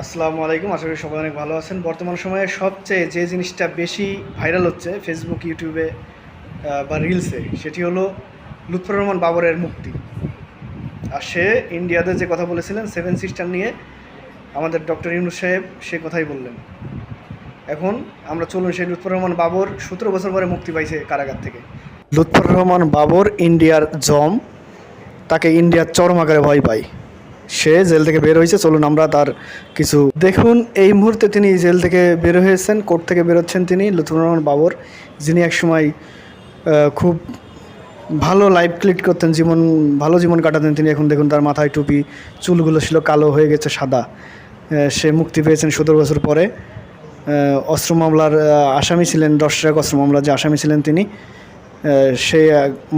আসসালামু আলাইকুম, আশা করি সবাই অনেক ভালো আছেন। বর্তমান সময়ে সবচেয়ে যে জিনিসটা বেশি ভাইরাল হচ্ছে ফেসবুক ইউটিউবে বা রিলসে সেটি হলো লুৎফর রহমান বাবরের মুক্তি। আর সে ইন্ডিয়াতে যে কথা বলেছিলেন সেভেন সিস্টার নিয়ে, আমাদের ডক্টর ইউনুস সাহেব সে কথাই বললেন। এখন আমরা চলুন সেই লুৎফর রহমান বাবর সতেরো বছর পরে মুক্তি পাইছে কারাগার থেকে। লুৎফর রহমান বাবর ইন্ডিয়ার জম, তাকে ইন্ডিয়ার চরম আকারে ভয় পায়। সে জেল থেকে বের হয়েছে। চলুন আমরা তার কিছু দেখুন। এই মুহূর্তে তিনি জেল থেকে বের হয়েছেন, কোর্ট থেকে বেরোচ্ছেন তিনি, লুৎফর রহমান বাবর, যিনি একসময় খুব ভালো লাইভ ক্লিক করতেন, জীবন, ভালো জীবন কাটাতেন। তিনি এখন দেখুন তার মাথায় টুপি, চুলগুলো ছিল কালো হয়ে গেছে সাদা। সে মুক্তি পেয়েছেন সতেরো বছর পরে। অস্ত্র মামলার আসামি ছিলেন, দশ ট্রাক অস্ত্র মামলার যে আসামি ছিলেন তিনি। সেই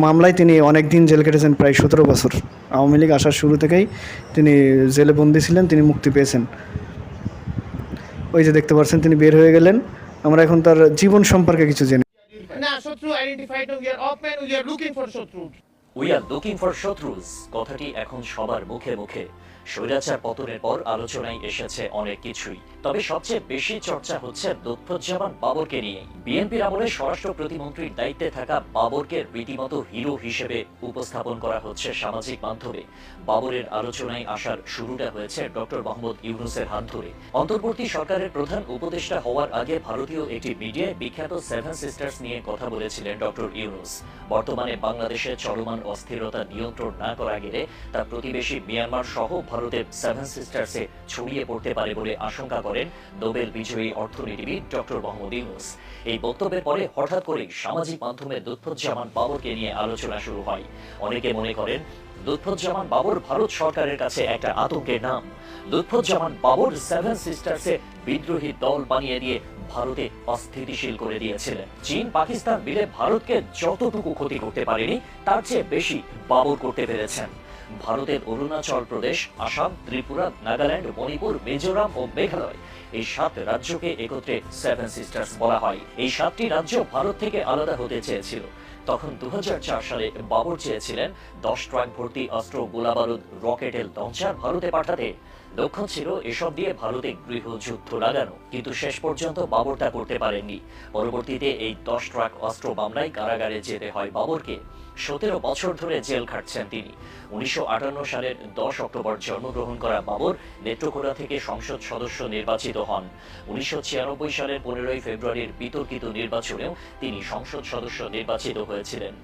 মামলায় তিনি অনেক দিন জেল কেটেছেন, প্রায় সতেরো বছর। আওয়ামী লীগ আসার শুরু থেকেই তিনি জেলে বন্দি ছিলেন, তিনি মুক্তি পেয়েছেন। ওই যে দেখতে পাচ্ছেন, তিনি বের হয়ে গেলেন। আমরা এখন তার জীবন সম্পর্কে কিছু জেনে না, শত্রু identified we are we are looking for শত্রু। উই আর লুকিং ফর শত্রুজ। কথাটি এখন সবার মুখে মুখে। স্বৈরাচার পতনের পর আলোচনায় এসেছে অনেক কিছুই। তবে সবচেয়ে বেশি চর্চা হচ্ছে লুৎফুজ্জামান বাবরকে নিয়ে। বিএনপির আমলে স্বরাষ্ট্র প্রতিমন্ত্রীর দায়িত্বে থাকা বাবরকে রীতিমতো হিরো হিসেবে উপস্থাপন করা হচ্ছে সামাজিক মাধ্যমে। বাবরের আলোচনায় আসার শুরুটা হয়েছে ডক্টর মোহাম্মদ ইউনুসের হাত ধরে। অন্তর্বর্তী সরকারের প্রধান উপদেষ্টা হওয়ার আগে ভারতীয় একটি মিডিয়ায় বিখ্যাত সেভেন সিস্টার্স নিয়ে কথা বলেছিলেন ডক্টর ইউনুস। বর্তমানে বাংলাদেশে চলমান অস্থিরতা নিয়ন্ত্রণ না করা গেলে তা প্রতিবেশী মিয়ানমার সহ ভারতের সেভেন সিস্টার্সে ছড়িয়ে পড়তে পারে বলে আশঙ্কা করেন নোবেল বিজয়ী অর্থনীতিবিদ ডক্টর মোহাম্মদ ইউনুস। এই বক্তব্যের পরে হঠাৎ করে সামাজিক মাধ্যমে লুৎফুজ্জামান বাবরকে নিয়ে আলোচনা শুরু হয়। অনেকে মনে করেন লুৎফুজ্জামান বাবর ভারত সরকারের কাছে একটা আতঙ্কের নাম। লুৎফুজ্জামান বাবর সেভেন সিস্টার্সে বিদ্রোহী দল বানিয়ে দিয়ে ভারতে অস্থিতিশীল করে দিয়েছিলেন চীন পাকিস্তান মিলে ভারতকে যতটুকু ক্ষতি করতে পারেনি, তার চেয়ে বেশি বাবর করতে পেরেছেন। ভারতের অরুণাচল প্রদেশ, আসাম, ত্রিপুরা, নাগাল্যান্ড, মণিপুর, মিজোরাম ও মেঘালয় এই সাত রাজ্যকে একত্রে সেভেন সিস্টার্স বলা হয়। এই সাতটি রাজ্য ভারত থেকে আলাদা হতে চেয়েছিল। তখন দু হাজার চার সালে বাবর চেয়েছিলেন, দশ ট্রাক ভর্তি অস্ত্র গোলাবারুদ রকেটের লঞ্চার ভারতে পাঠাতে। লক্ষ্য ছিল এসব দিয়ে ভারতে গৃহযুদ্ধ লাগানো, কিন্তু শেষ পর্যন্ত বাবর তা করতে পারেননি। পরবর্তীতে এই দশ ট্রাক অস্ত্র মামলায় কারাগারে যেতে হয় বাবরকে। সতেরো বছর ধরে জেল খাটছেন তিনি। উনিশশো আটান্ন সালের দশ অক্টোবর জন্মগ্রহণ করা বাবর নেত্রকোনা থেকে সংসদ সদস্য নির্বাচিত হন। উনিশশো ছিয়ানব্বই সালের পনেরোই ফেব্রুয়ারির বিতর্কিত নির্বাচনেও তিনি সংসদ সদস্য নির্বাচিত হয়েছিলেন।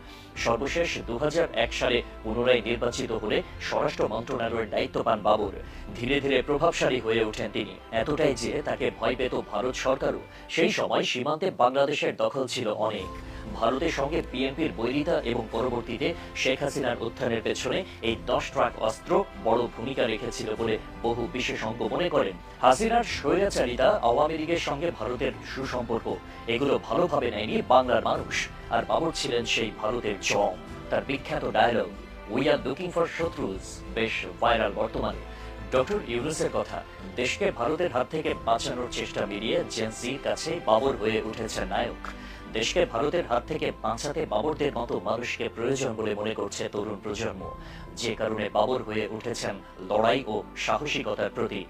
সর্বশেষ দু হাজার এক সালে পুনরায় নির্বাচিত হলে স্বরাষ্ট্র মন্ত্রণালয়ের দায়িত্ব পান বাবর। ধীরে ধীরে প্রভাবশালী হয়ে ওঠেন তিনি। এতটাই যে তাকে ভয় পেত ভারত সরকারও, সেই সময় সীমান্তে বাংলাদেশের দখল ছিল অনেক। ভারতের সঙ্গে বিএনপির বৈরিতা এবং পরবর্তীতে শেখ হাসিনার উত্থানের পেছনে এই দশ ট্রাক অস্ত্র বড় ভূমিকা রেখেছিল বলে বহু বিশেষজ্ঞ মনে করেন। হাসিনার স্বৈরাচারিতা আওয়ামী লীগের সঙ্গে ভারতের সুসম্পর্ক, এগুলো ভালোভাবে নেয়নি বাংলার মানুষ। আর বাবর ছিলেন সেই ভারতের জম। তার বিখ্যাত dialogue we are looking for শত্রুজ বেশ ভাইরাল বর্তমানে। ডক্টর ইউনুসের কথা, দেশকে ভারতের হাত থেকে বাঁচানোর চেষ্টা মিলিয়ে জেন্সির কাছে বাবর হয়ে উঠেছে নায়ক। দেশকে ভারতের হাত থেকে বাঁচাতে বাবরদের মতো মানুষকে প্রয়োজন বলে মনে করছে তরুণ প্রজন্ম, যে কারণে বাবর হয়ে উঠেছেন লড়াই ও সাহসিকতার প্রতীক।